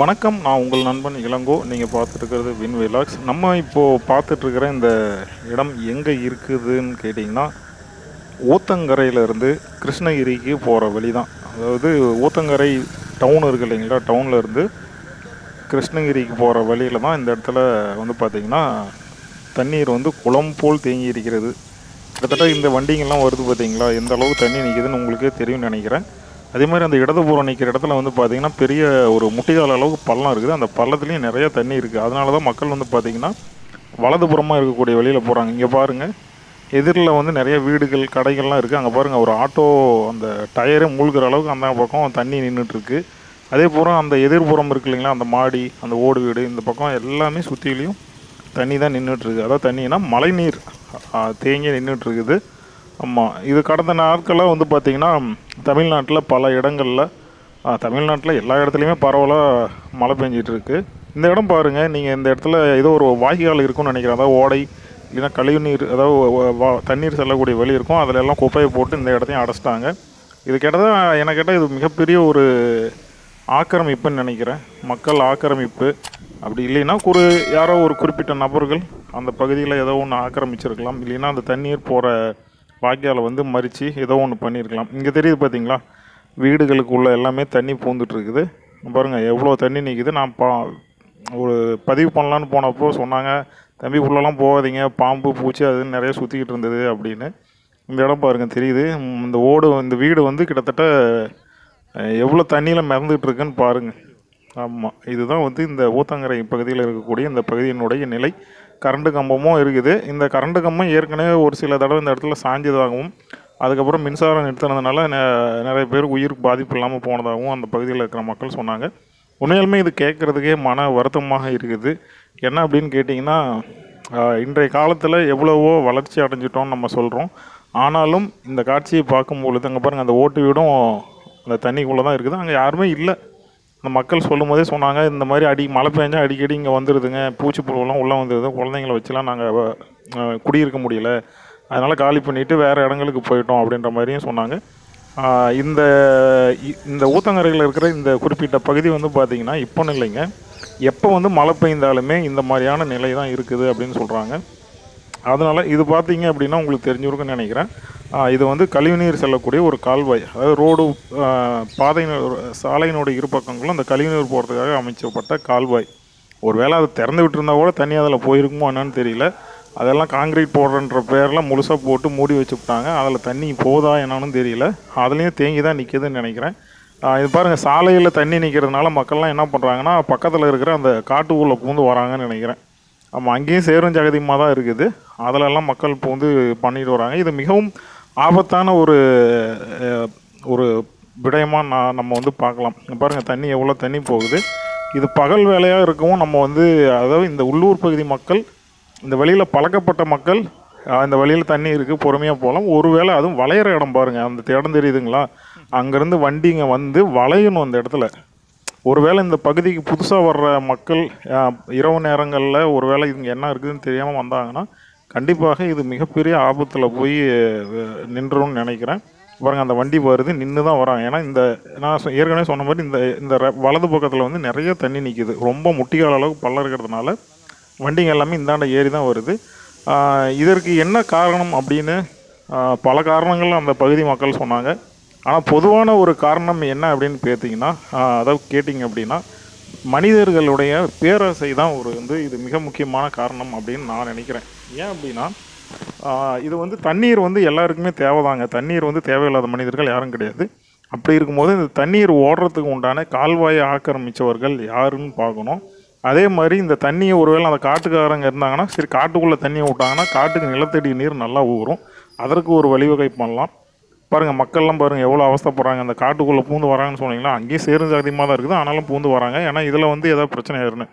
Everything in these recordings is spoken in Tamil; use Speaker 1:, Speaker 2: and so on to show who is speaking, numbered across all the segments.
Speaker 1: வணக்கம் நான் உங்கள் நண்பன் இளங்கோ. நீங்கள் பார்த்துட்டு வின் விலாக்ஸ். நம்ம இப்போது பார்த்துட்ருக்கிற இந்த இடம் எங்கே இருக்குதுன்னு கேட்டிங்கன்னா ஊத்தங்கரையிலேருந்து கிருஷ்ணகிரிக்கு போகிற வழி தான் அதாவது ஊத்தங்கரை டவுன் இருக்குது இல்லைங்களா? டவுன்லேருந்து கிருஷ்ணகிரிக்கு போகிற வழியில் தான் இந்த இடத்துல வந்து பார்த்திங்கன்னா தண்ணீர் வந்து குளம் போல் தேங்கி இருக்கிறது. கிட்டத்தட்ட இந்த வண்டிங்கெல்லாம் வருது பார்த்தீங்களா? எந்த அளவுக்கு தண்ணி நிற்கிதுன்னு உங்களுக்கே தெரியும்னு நினைக்கிறேன். அதே மாதிரி அந்த இடதுபுறம் நிற்கிற இடத்துல வந்து பார்த்தீங்கன்னா பெரிய ஒரு முட்டிகால அளவுக்கு பள்ளம் இருக்குது. அந்த பள்ளத்துலேயும் நிறைய தண்ணி இருக்குது அதனால தான் மக்கள் வந்து பார்த்திங்கன்னா வலதுபுறமாக இருக்கக்கூடிய வழியில் போகிறாங்க இங்கே பாருங்கள் எதிரில் வந்து நிறைய வீடுகள் கடைகள்லாம் இருக்குது அங்கே பாருங்கள் ஒரு ஆட்டோ அந்த டயரே மூழ்கிற அளவுக்கு அந்த பக்கம் தண்ணி நின்றுட்டுருக்கு அதே பூரா அந்த எதிர்புறம் இருக்கு இல்லைங்களா? அந்த மாடி அந்த ஓடு வீடு இந்த பக்கம் எல்லாமே சுற்றிலையும் தண்ணி தான் நின்றுட்டுருக்கு அதாவது தண்ணினா மழைநீர் நீர் தேங்கி நின்றுட்டுருக்குது ஆமாம் இது கடந்த நாட்களாக வந்து பார்த்திங்கன்னா தமிழ்நாட்டில் பல இடங்களில் தமிழ்நாட்டில் எல்லா இடத்துலையுமே பரவலாக மழை பெஞ்சிட்டுருக்கு இந்த இடம் பாருங்கள் நீங்கள் இந்த இடத்துல ஏதோ ஒரு வாய்க்கால் இருக்கும்னு நினைக்கிறேன். அதாவது ஓடை இல்லைன்னா கழிவு நீர் அதாவது வா தண்ணீர் செல்லக்கூடிய வழி இருக்கும். அதில் எல்லாம் குப்பையை போட்டு இந்த இடத்தையும் அடைச்சிட்டாங்க. இது கேட்டால் எனக்கு கேட்டால் இது மிகப்பெரிய ஒரு ஆக்கிரமிப்புன்னு நினைக்கிறேன். மக்கள் ஆக்கிரமிப்பு. அப்படி இல்லைன்னா ஒரு யாரோ ஒரு குறிப்பிட்ட நபர்கள் அந்த பகுதியில் ஏதோ ஒன்று ஆக்கிரமிச்சிருக்கலாம். இல்லைன்னா அந்த தண்ணீர் போகிற வாய்க்காலை வந்து மறித்து ஏதோ ஒன்று பண்ணியிருக்கலாம் இங்கே தெரியுது பார்த்தீங்களா வீடுகளுக்குள்ள எல்லாமே தண்ணி பூந்துட்டுருக்குது. பாருங்கள் எவ்வளோ தண்ணி நிற்குது நான் பா ஒரு பதிவு பண்ணலான்னு போனப்போ சொன்னாங்க தம்பி உள்ளெல்லாம் போகாதீங்க. பாம்பு பூச்சி அது நிறைய சுற்றிக்கிட்டு இருந்தது அப்படின்னு. இந்த இடம் பாருங்கள் தெரியுது. இந்த ஓடு இந்த வீடு வந்து கிட்டத்தட்ட எவ்வளோ தண்ணியில் மிதந்துட்டுருக்குன்னு பாருங்கள் ஆமாம் இதுதான் வந்து இந்த ஊத்தங்கரை பகுதியில் இருக்கக்கூடிய இந்த பகுதியினுடைய நிலை. கரண்ட் கம்பமும் இருக்குது. இந்த கரண்ட் கம்பம் ஏற்கனவே ஒரு சில தடவை இந்த இடத்துல சாஞ்சதாகவும் அதுக்கப்புறம் மின்சாரம் நிறுத்தினதுனால நெ- நிறைய பேர் உயிருக்கு பாதிப்பு இல்லாமல் போனதாகவும் அந்த பகுதியில் இருக்கிற மக்கள் சொன்னாங்க. உண்மையாலுமே இது கேட்குறதுக்கே மன வருத்தமாக இருக்குது. என்ன அப்படின்னு கேட்டிங்கன்னா இன்றைய காலத்தில் எவ்வளவோ வளர்ச்சி அடைஞ்சிட்டோம்னு நம்ம சொல்கிறோம் ஆனாலும் இந்த காட்சியை பார்க்கும் பொழுது அங்கே பாருங்கள் அந்த ஓட்டு வீடும் அந்த தண்ணிக்குள்ளே தான் இருக்குது. அங்கே யாருமே இல்லை. அந்த மக்கள் சொல்லும் போதே சொன்னாங்க இந்த மாதிரி அடி மழை பெஞ்சால் அடிக்கடி இங்கே வந்துடுதுங்க பூச்சி புழுவெல்லாம் உள்ளே வந்துடுது குழந்தைங்கள வச்சுலாம் நாங்கள் குடியிருக்க முடியல. அதனால் காலி பண்ணிவிட்டு வேறு இடங்களுக்கு போயிட்டோம் அப்படின்ற மாதிரியும் சொன்னாங்க. இந்த இந்த ஊத்தங்கரையில் இருக்கிற இந்த குறிப்பிட்ட பகுதி வந்து பார்த்திங்கன்னா இப்போன்னு இல்லைங்க. எப்போ வந்து மழை பெய்ந்தாலுமே இந்த மாதிரியான நிலை தான் இருக்குது அப்படின்னு சொல்கிறாங்க அதனால் இது பார்த்தீங்க அப்படின்னா உங்களுக்கு தெரிஞ்சிருக்குன்னு நினைக்கிறேன். இது வந்து கழிவுநீர் செல்லக்கூடிய ஒரு கால்வாய். அதாவது ரோடு ஆ, பாதை சாலையினுடைய இரு பக்கங்களும் அந்த கழிவுநீர் போகிறதுக்காக அமைச்சப்பட்ட கால்வாய். ஒருவேளை அது திறந்து விட்டுருந்தா கூட தண்ணி அதில் போயிருக்குமோ என்னன்னு தெரியல. அதெல்லாம் காங்கிரீட் போடுறன்ற பேரில் முழுசாக போட்டு மூடி வச்சுவிட்டாங்க அதில் தண்ணி போதா என்னன்னு தெரியல. அதுலேயும் தேங்கி தான் நிற்கிதுன்னு நினைக்கிறேன். இது பாருங்கள் சாலையில் தண்ணி நிற்கிறதுனால மக்கள்லாம் என்ன பண்ணுறாங்கன்னா பக்கத்தில் இருக்கிற அந்த காட்டு ஊரில் பூந்து வராங்கன்னு நினைக்கிறேன். ஆமாம் அங்கேயும் சேரும் ஜெகதியமாக தான் இருக்குது. அதிலெல்லாம் மக்கள் இப்போ வந்து பண்ணிட்டு வராங்க. இது மிகவும் ஆபத்தான ஒரு ஒரு விடயமாக நான் நம்ம வந்து பார்க்கலாம். பாருங்கள் தண்ணி எவ்வளோ தண்ணி போகுது. இது பகல் வேலையாக இருக்கவும் நம்ம வந்து அதாவது இந்த உள்ளூர் பகுதி மக்கள் இந்த வழியில் பழக்கப்பட்ட மக்கள் இந்த வழியில் தண்ணி இருக்குது பொறுமையாக போகலாம். ஒருவேளை அதுவும் வளையிற இடம் பாருங்கள் அந்த இடம் தெரியுதுங்களா? அங்கேருந்து வண்டிங்க வந்து வளையணும் அந்த இடத்துல. ஒருவேளை இந்த பகுதிக்கு புதுசாக வர்ற மக்கள் இரவு நேரங்களில் ஒருவேளை இங்கே என்ன இருக்குதுன்னு தெரியாமல் வந்தாங்கன்னா கண்டிப்பாக இது மிகப்பெரிய ஆபத்தில் போய் அஹ், நின்றும்னு நினைக்கிறேன். பாருங்கள் அந்த வண்டி வருது நின்று தான் வராங்க. ஏன்னா இந்த நான் சொ- ஏற்கனவே சொன்ன மாதிரி இந்த இந்த வலது பக்கத்தில் வந்து நிறைய தண்ணி நிற்கிது ரொம்ப முட்டிக்கால அளவுக்கு பள்ளம் இருக்கிறதுனால வண்டிங்க எல்லாமே இந்தாண்ட ஏறி தான் வருது இதற்கு என்ன காரணம் அப்படின்னு பல காரணங்கள் அந்த பகுதி மக்கள் சொன்னாங்க. ஆனால் பொதுவான ஒரு காரணம் என்ன அப்படின்னு பார்த்தீங்கன்னா அதாவது கேட்டிங்க அப்படின்னா மனிதர்களுடைய பேராசை தான் ஒரு வந்து இது மிக முக்கியமான காரணம் அப்படின்னு நான் நினைக்கிறேன். ஏன் அப்படின்னா இது வந்து தண்ணீர் வந்து எல்லாருக்குமே தேவைதாங்க. தண்ணீர் வந்து தேவையில்லாத மனிதர்கள் யாரும் கிடையாது. அப்படி இருக்கும்போது இந்த தண்ணீர் ஓடுறதுக்கு உண்டான கால்வாயை ஆக்கிரமித்தவர்கள் யாருன்னு பார்க்கணும். அதே மாதிரி இந்த தண்ணியை ஒருவேளை அந்த காட்டுக்காரங்க இருந்தாங்கன்னா சரி காட்டுக்குள்ளே தண்ணியை விட்டாங்கன்னா காட்டுக்கு நிலத்தடி நீர் நல்லா ஊறும். அதற்கு ஒரு வழிவகை பண்ணலாம். பாருங்கள் மக்கள்லாம் பாருங்கள் எவ்வளோ அவஸ்தைப்படுறாங்க அந்த காட்டுக்குள்ளே பூந்து வராங்கன்னு சொன்னீங்களா? அங்கேயும் சேரும் அதிகமாக தான் இருக்குது. ஆனாலும் பூந்து வராங்க. ஏன்னா இதில் வந்து ஏதாவது பிரச்சனை ஆயிருன்னு.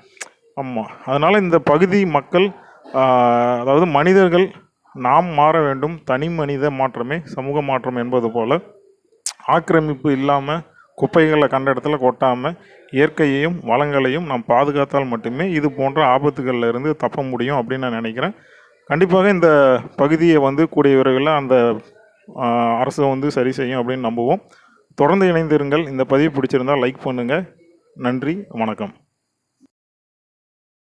Speaker 1: ஆமாம் அதனால் இந்த பகுதி மக்கள் அதாவது மனிதர்கள் நாம் மாற வேண்டும். தனி மனித மாற்றமே சமூக மாற்றம் என்பது போல். ஆக்கிரமிப்பு இல்லாமல் குப்பைகளை கண்ட இடத்துல கொட்டாமல் இயற்கையையும் வளங்களையும் நாம் பாதுகாத்தால் மட்டுமே இது போன்ற ஆபத்துகளில் இருந்து தப்ப முடியும் அப்படின்னு நான் நினைக்கிறேன். கண்டிப்பாக இந்த பகுதியை வந்து கூடிய விரைவில் அந்த அரசு வந்து சரி செய்யும் அப்படின்னு நம்புவோம். தொடர்ந்து இணைந்திருங்கள். இந்த பதிவு பிடிச்சிருந்தால் லைக் பண்ணுங்கள் நன்றி. வணக்கம்.